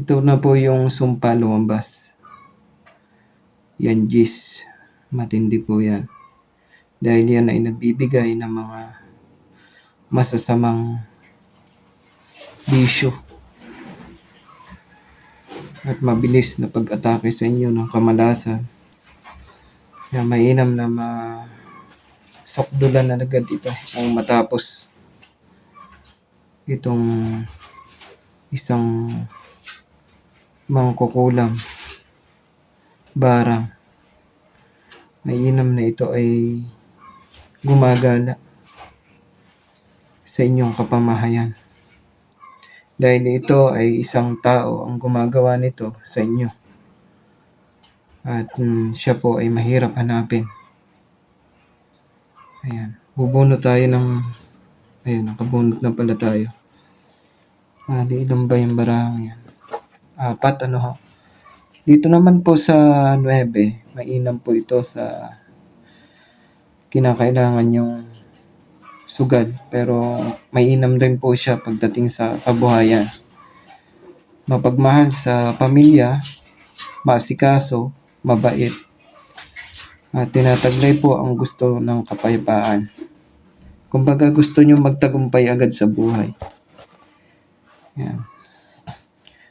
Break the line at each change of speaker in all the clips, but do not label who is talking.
Ito na po yung sumpa lumabas. Yan, Gis. Matindi po yan. Dahil yan ay nagbibigay ng mga masasamang bisyo at mabilis na pag-atake sa inyo ng kamalasan. Kaya mainam na ma sokdulan na agad ito ang matapos itong isang mangkukulam barang. Mainam na ito ay gumagala sa inyong kapamahayan. Dahil ito ay isang tao ang gumagawa nito sa inyo. At mm, siya po ay mahirap hanapin. Ayan. Bubunot tayo ng... Ayan, nakabunot na pala tayo. Ah, di ilan ba yung barang yan? Apat, ano ho? Dito naman po sa 9, mainam po ito sa kinakailangan yung sugal. Pero mainam rin po siya pagdating sa kabuhayan. Mapagmahal sa pamilya, masikaso, mabait. At tinataglay po ang gusto ng kapayapaan. Kumbaga gusto nyo magtagumpay agad sa buhay. Yan.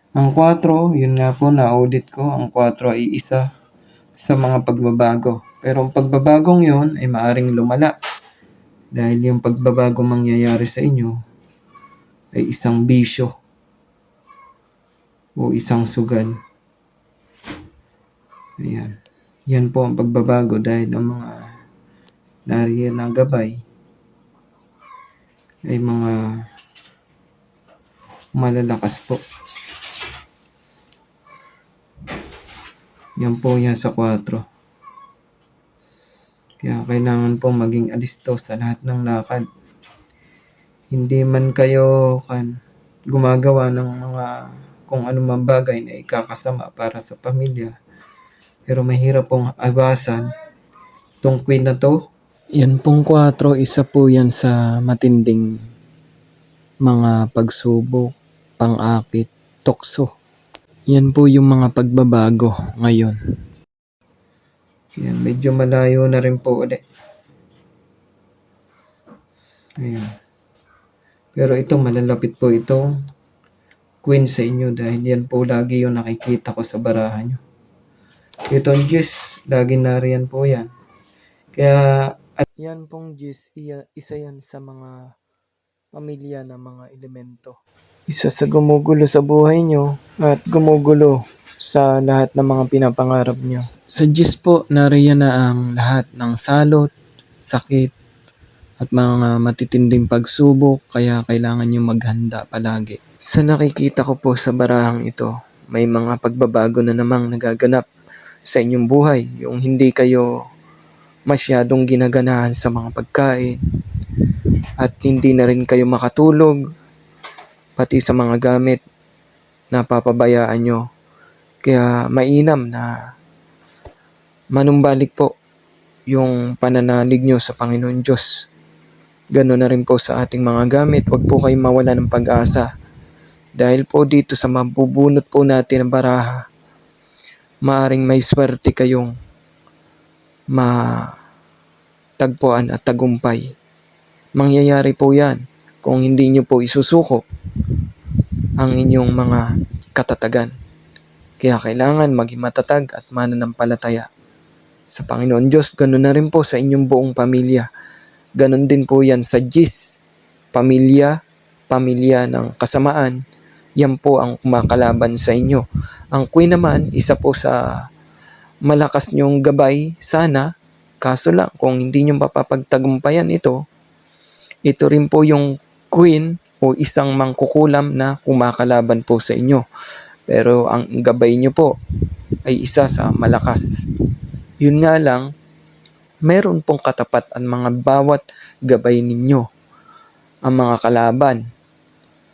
Ang 4, yun nga po na-audit ko, ang 4 ay isa sa mga pagbabago. Pero ang pagbabagong yun ay maaring lumala. Dahil yung pagbabago mangyayari sa inyo ay isang bisyo o isang sugal. Ayan. Yan po ang pagbabago dahil ang mga nariyan na gabay ay mga malalakas po. Yan po yan sa 4. Kaya kailangan po maging alisto sa lahat ng lakad. Hindi man kayo kan gumagawa ng mga kung ano man bagay na ikakasama para sa pamilya. Pero mahirap pong abasan itong queen na to. Yan pong 4, isa po yan sa matinding mga pagsubok, pang-akit, tukso. Yan po yung mga pagbabago ngayon. Yan, medyo malayo na rin po ulit. Ayan. Pero ito, malalapit po itong queen sa inyo dahil yan po lagi yung nakikita ko sa barahan nyo. Itong Diyos, lagi nariyan po yan. Kaya, at yan pong Diyos, isa yan sa mga pamilya ng mga elemento. Isa sa gumugulo sa buhay nyo at gumugulo sa lahat ng mga pinapangarap nyo. Sa Diyos po, nariyan na ang lahat ng salot, sakit, at mga matitinding pagsubok, kaya kailangan nyo maghanda palagi. Sa nakikita ko po sa barahang ito, may mga pagbabago na namang nagaganap sa inyong buhay. Yung hindi kayo masyadong ginaganahan sa mga pagkain at hindi na rin kayo makatulog pati sa mga gamit na papabayaan nyo. Kaya mainam na manumbalik po yung pananalig nyo sa Panginoon Diyos. Ganoon na rin po sa ating mga gamit. Huwag po kayong mawala ng pag-asa. Dahil po dito sa mabubunot po natin ng baraha, maaring may swerte kayong matagpuan at tagumpay. Mangyayari po yan kung hindi nyo po isusuko ang inyong mga katatagan. Kaya kailangan maging matatag at mananampalataya sa Panginoon Diyos. Ganun na rin po sa inyong buong pamilya. Ganun din po yan sa GIS. Pamilya, pamilya ng kasamaan, yan po ang kumakalaban sa inyo. Ang Queen naman, isa po sa malakas nyong gabay sana, kaso lang kung hindi nyo mapapagtagumpayan ito, ito rin po yung Queen o isang mangkukulam na kumakalaban po sa inyo. Pero ang gabay nyo po ay isa sa malakas. Yun nga lang, meron pong katapat ang mga bawat gabay ninyo. Ang mga kalaban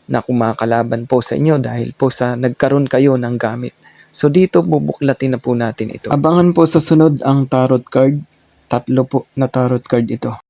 na kumakalaban po sa inyo dahil po sa nagkaroon kayo ng gamit. So dito bubuklatin na po natin ito. Abangan po sa sunod ang tarot card. Tatlo po na tarot card ito.